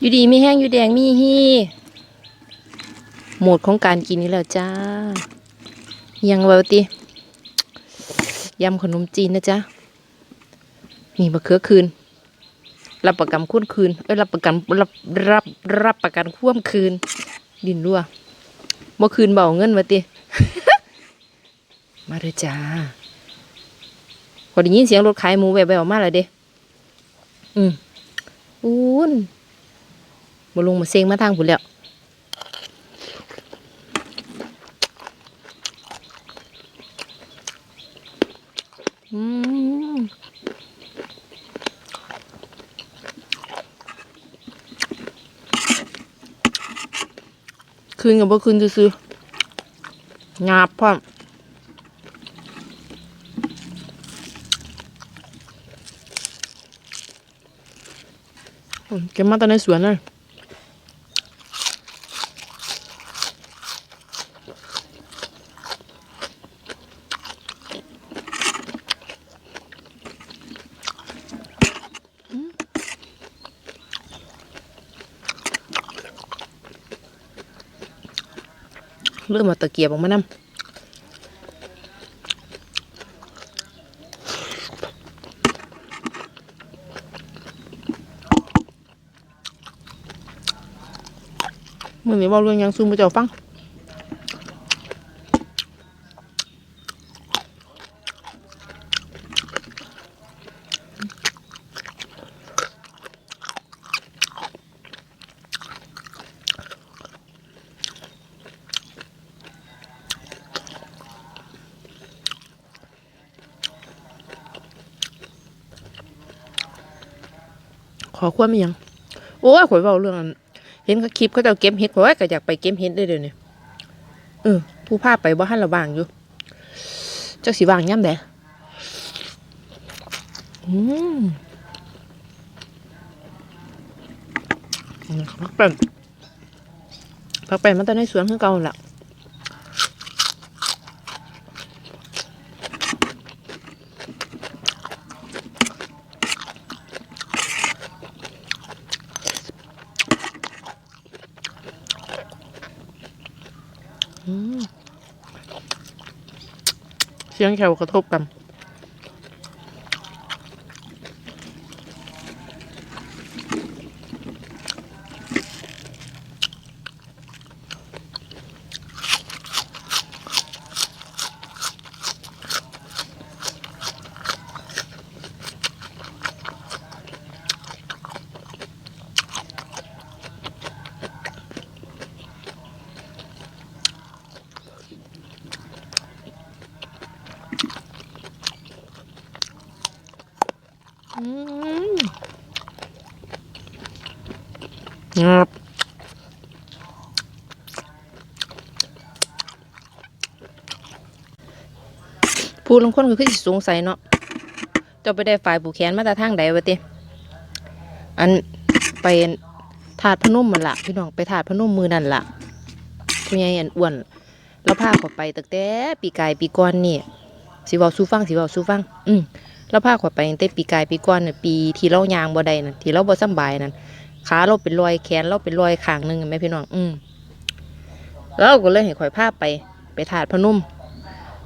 อยู่ดีมีแห้งอยู่แดงมีฮีโหมดของการกินนี่แล้วจ้า ยังเวาติยำขนมจีนนะจ๊ะนี่มะเขือคืน รับประกันคุ้นคืน เอ้ยรับประกันรับรับรับประกันคว่ำคืน ดินรั่วเมื่อคืนเบาเงินมาติมาเลยจ้าพอได้ยินเสียงรถขายหมูแววๆมาแล้วเด้อืมอู้น ลงมาเซงมาทางผุนแล้วอืมคืนกับบ่คืนซื้อๆงาบพร้อมอืมเก็บมาตอนในสวนเลย เริ่มมาตะเกียบออกมานำมื่อนี้เว่าเรื่องยังซูมไปเจ้าฟัง ความยังโอ้ยข่อยเว้าเรื่องอันเห็นเขาคลิปเขาเจะเก็บเห็ดข่อยก็อยากไปเก็บเห็ดได้เดี๋ยวนี้เออผู้พาไปบ่ทันระบางอยู่เจ้าสิวางย่ำแดอืมพักเป็นพักเป็นมันตอนในสวนคือเก่าล่ะ เสียงแขวกระทบกัน ครับผู้ลงคนก็คือสิสงสัยเนาะเจะไปได้ฝ่ายผูกแขนมาแต่ทางใดวะติอันไปถาดพนมมันละพี่น้องไปถาดพนมมือนั่นละผู้ใหญ่อันอ้วนแล้วพาเขาไปตั้งแต่ปีกายปีก่อนนี่สิวาสู้ฟังสิวาสู้ฟัง อืมแล้วพาขอไปตั้งแต่ปีกายปีก่อนน่ะปีที่เรายางบ่ได้นั่นที่เราบ่สำบายนั่น ขาเราเป็นรอยแขนเราเป็นรอยข้างหนึ่งเห็นไหมพี่น้อง อืมแล้วก็เลยให้ข่อยพาพไป ไปถาดพนุ่ม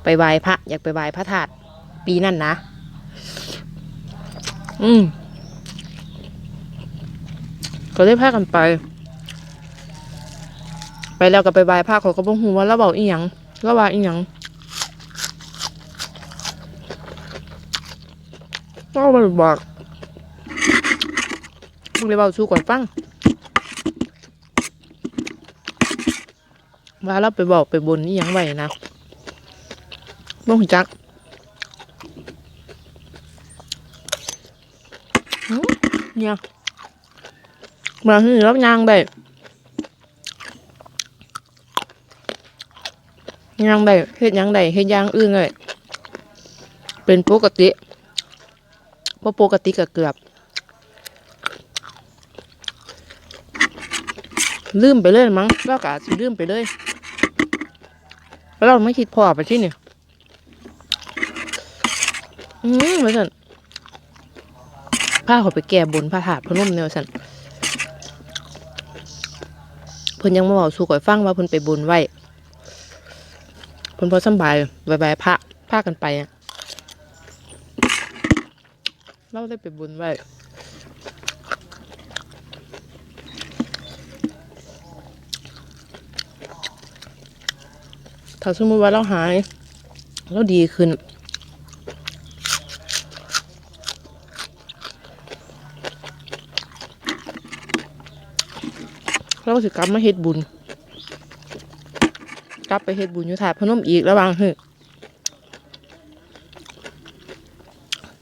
ไปไหว้พระ อยากไปไหว้พระธาตุปีนั่นนะ อืมก็ได้พากันไป ไปแล้วก็ไปไหว้พระเขาก็บ่ฮู้ว่าเราเว้าอีหยังเราว่าอีหยังก็มาบอก มึงเลยเบาสู้ก่อนฟังว่าเราไปบอกไปบนนี่ยังไหวนะบ่งจักเนี่ยมาที่นี่รับยางได้ยางได้เฮ็ดยังได้เฮ็ดยางอื่นเลยเป็นปกติเพราะปกติก็เกือบ ลืมไปเลยมั้งเราก็อาจจะลืมไปเลยเราไม่คิดพอไปที่นี่อืมว่าสันผ้าขาไปแก่บนผ้าถาดพนมเนี่ยว่าสันเพิ่นยังมาบอกสู่ข่อยฟังว่าเพิ่นไปบุญไว้เพิ่นพอสบายบายบายพระพากันไปอะเราได้ไปบุญไว้ ถ้าสมมติว่าเราหายเราดีขึ้น เราก็สิกลับมาเฮ็ดบุญ กลับไปเฮ็ดบุญอยู่ถาดพนมอีกระวังเฮ้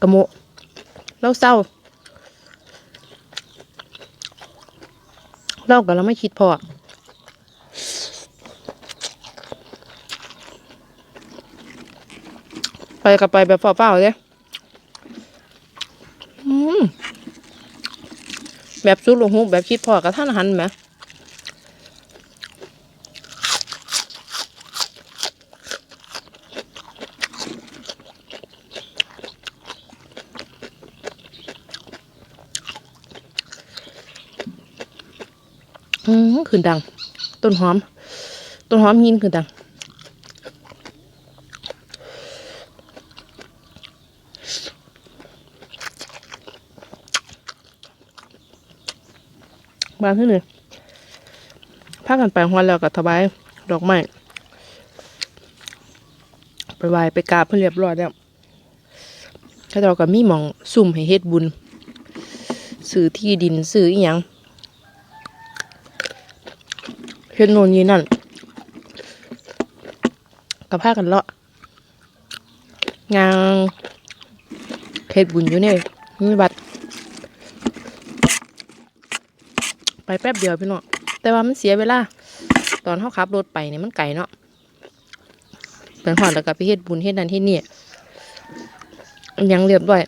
กระโมเราเศร้า เรากับเราไม่คิดพอ ไปกับไปแบบเปล่าๆเลยอืมแบบสุดลงหูแบบคิดพอกับท่านหันไหมอืมขึ้นดัง ต้นหอม ต้นหอมยินขึ้นดัง บานที่นึ่พากันไปฮอนแล้วก็ถวายดอกไม้ไปไหว้ไปกราบเพื่อเรียบร้อยแล้วถ้าเราก็มีหมองซุ่มให้เฮ็ดบุญซื้อที่ดินซื้ออีหยังเฮ็ดโน่นนี่นั่นกับพากันเลาะงานเฮ็ดบุญอยู่เนี่ยมีบัตร ไปแป๊บเดียวพี่น้องแต่ว่ามันเสียเวลา ตอนเขาขับรถไปเนี่ยมันไกลเนาะเป็นหอดแล้วก็ไปเฮ็ดบุญเฮ็ดนั่นเฮ็ดนี่ยังเรียบร้อย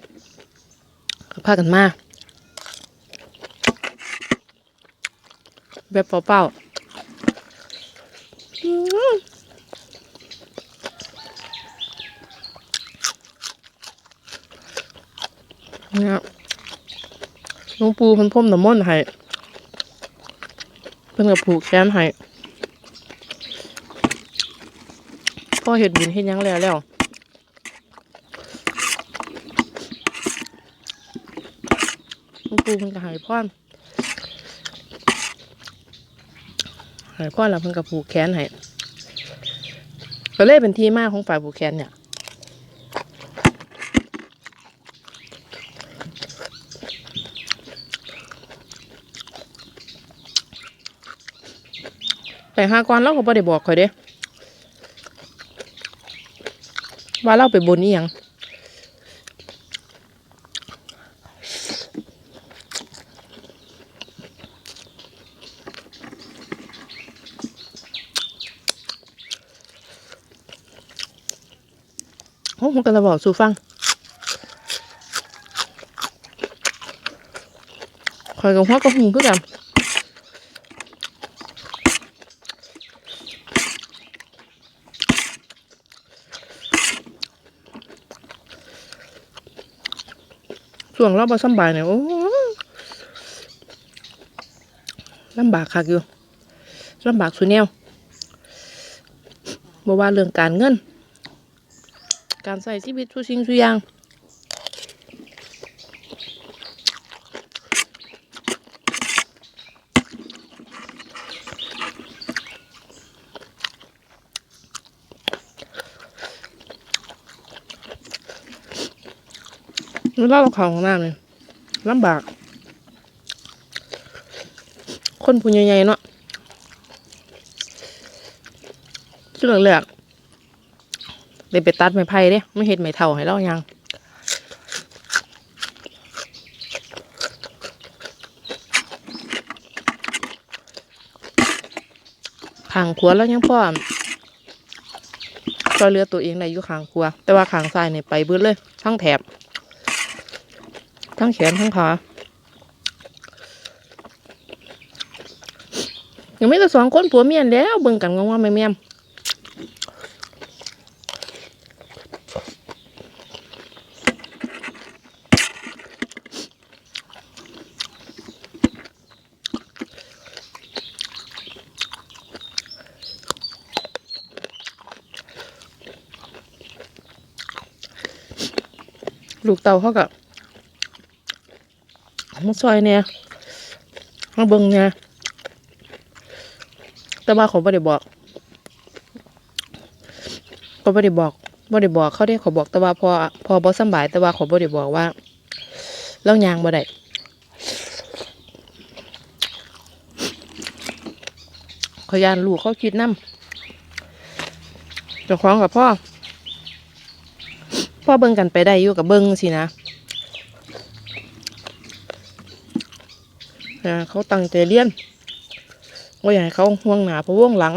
พากันมาแบบเปล่าๆอืมเนี่ยหลวงปู่เพิ่นพ่มน้ำมนต์ให้ เพิ่นกับผูกแขนให้พ่อเฮ็ดบุญเฮ็ดยังแล้วแล้วหลวงปู่เพิ่นก็ให้พรหายพ่อแล้วเพิ่นกับผูกแขนให้ก็เลยเป็นที่มาของฝ่ายผูกแขนเนี่ย ไปหาก่อนเราก็บ่ได้บอกข่อยเด้ว่าเราไปบนนี่ยังโอ้ผมก็จะบอกสู่ฟังข่อยกับหัวกับหูคือกัน ส่วนเราบ่สบายเนี่ยโอ้ลำบากคักอยู่ลำบากสุดแนวบ่ว่าเรื่องการเงิน การใส่ชีวิตทุกสิ่งสุอย่าง เวลาเราเข่าของน้ำเลยลำบาก คนผู้ใหญ่ๆเนาะชื่อเลือกๆเลยไปตัดไม้ไผ่เด้ไม่เห็นไม้เท่าให้เรายังขางขวาแล้วยังพ่อช่วยเลือตัวเองได้อยู่ขางขวาแต่ว่าขางซ้ายเนี่ยไปเบิดเลยทั้งแถบ ทั้งแขนทั้งขายังไม่แต่สองคนผัวเมียนแล้วเบิ่งกันงงว่าไม่เมียมลูกเต่าเขากับ มาซอยเนี่ยมาเบิ่งเนี่ยแต่ว่าเขาไม่ได้บอกเขาไม่ได้บอกไม่ได้บอกเขาได้เขาบอกแต่ว่าพอพอบอสบายแต่ว่าเขาไม่ได้บอกว่าเล่ายางบ่ได้เขายานลูกเขาคิดน้ำเจ้าของกับพ่อ พ่อเบิ่งกันไปได้อยู่กับเบิ่งสินะ อ่าเขาตั้งใจเรียนว่าอยากให้เขาห่วงหนาเพราะว่วงหลัง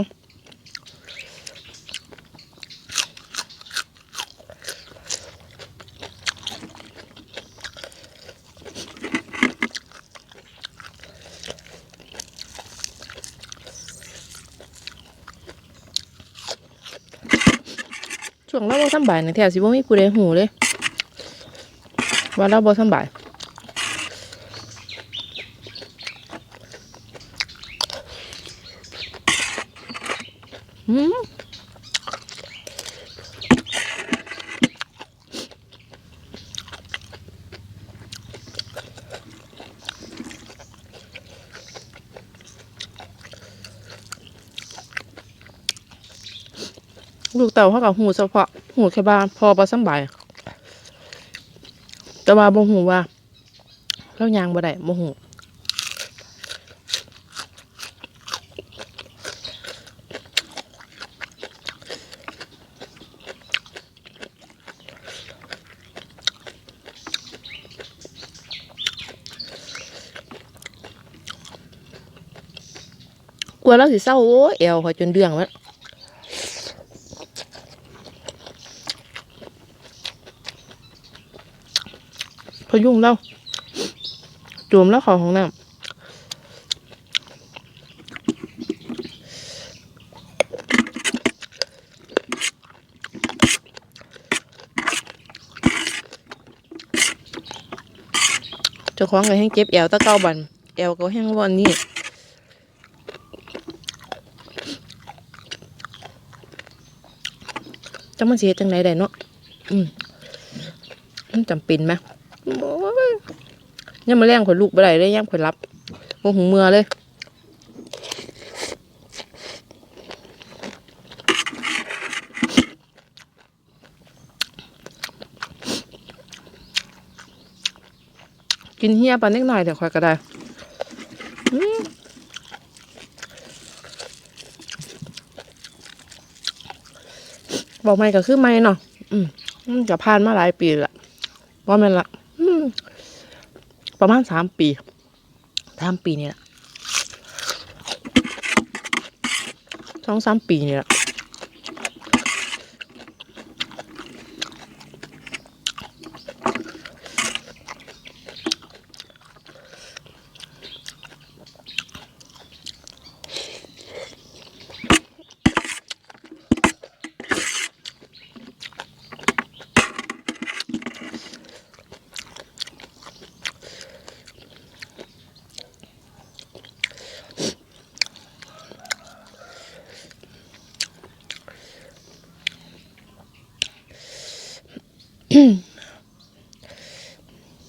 ช่วงเราบ่สำบายในแถวสิบ่มีผู้ใดหูเลย ว่าเราบ่สำบายอืม ลูกเต่าเขากับหูเฉพาะหูแค่บ้านพอบ่สำบายแต่ว่าบ่หูว่าเรายางบ่ได้บ่หูกลัวเราสิเศร้าโอ้ยแอวเขาจนเดืองแล้ว พยุงเราจวมแล้วขอของน้ำเจ้าของก็แห้งเจ็บแอวตะเก้าบันแอวก็แห้งวันนี้จังมันเฮ็ดจังไดได้เนาะอืมมันจำเป็นไหม ยังมาแรงขนลูกบ่ได้เลยยังขนรับโมหูเมือเลยกินเฮียปานนิดหน่อยเดี๋ยวค่อยก็ได้บอกไม่ก็คือไม่เนาะอืมจะผ่านมาหลายปีละว่ามันละ ประมาณสามปีสามปีนี่แหละสองสามปีนี่แหละ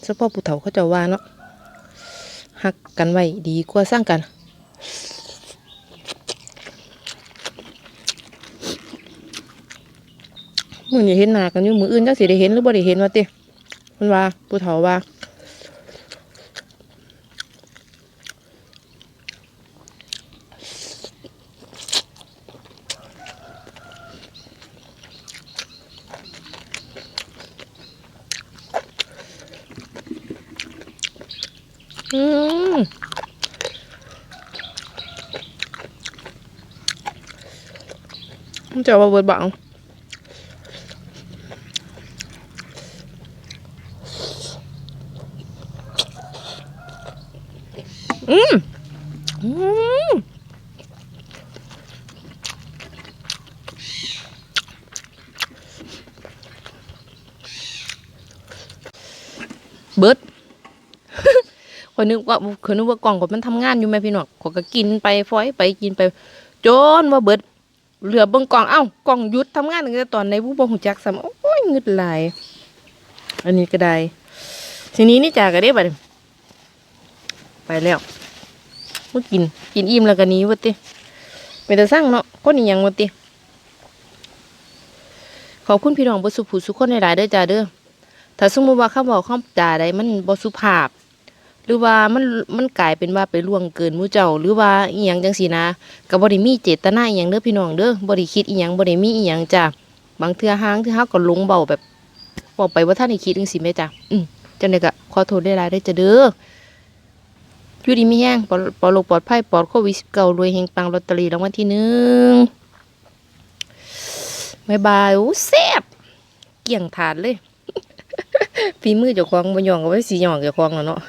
ฉพาะผู้เฒ่าเขาจะว่าเนาะหักกันไว้ดีกว่าสร้างกันมือนี่เห็นหนากันอยู่มืออื่นจักสิได้เห็นหรือบ่ได้เห็นวะติมันว่าผู้เฒ่าว่า อืม มันจะว่าเบิดบังอืมอืมเบิดคนนึกว่าคนนึกว่ากล่องกดมันทำงานอยู่ไหมพี่น้องขอยก็กินไปฟอยไปกินไป จนว่าเบิด เหลือเบิ่งกล่องเอ้ากล่องยุดทำงานตั้งแต่ตอนในผู้บ่หูจักซ้ำโอ้ยเงึดหลาย อันนี้ก็ได้ทีนี้นี่จ่าก็ได้บัดไปแล้วเมื่อกินกินอิ่มแล้วก็นี้วะติเป็นแต่สร้างเนาะคนอีหยังวะติขอบคุณพี่น้องบ่สุผู้สุคนหลายๆเด้อจ้าเด้อถ้าสมมุติว่าคำบอกคำจาใดมันบ่สุภาพ รือว่ามันมันกลายเป็นว่าไปล่วงเกินมู่เจ้า หรือว่าอีหยังจังซี่นะก็บ่ได้มีเจตนาอีหยังเด้อพี่น้องเด้อบ่ได้คิดอีหยังบ่ได้มีอีหยังจ้าบางเทื่อห้างเที่เฮาก็ลงเบาแบบบอกไปว่าท่านได้คิดจังซี่แม่จ้าอืมจังได๋ก็ขอโทษหลายๆเด้จ้าเด้ออยู่ดีมีแฮงปลอดปลอดโรคปลอดภัยปลอดโควิด19รวยเฮงปังลอตเตอรี่รางวัลที่หนึ่งบายบายโอ้แซ่บเกลี่ยงถาดเลยฝีมือเจ้าของบ่ยองก็ไว้สิย่องเจ้าของแล้วเนาะ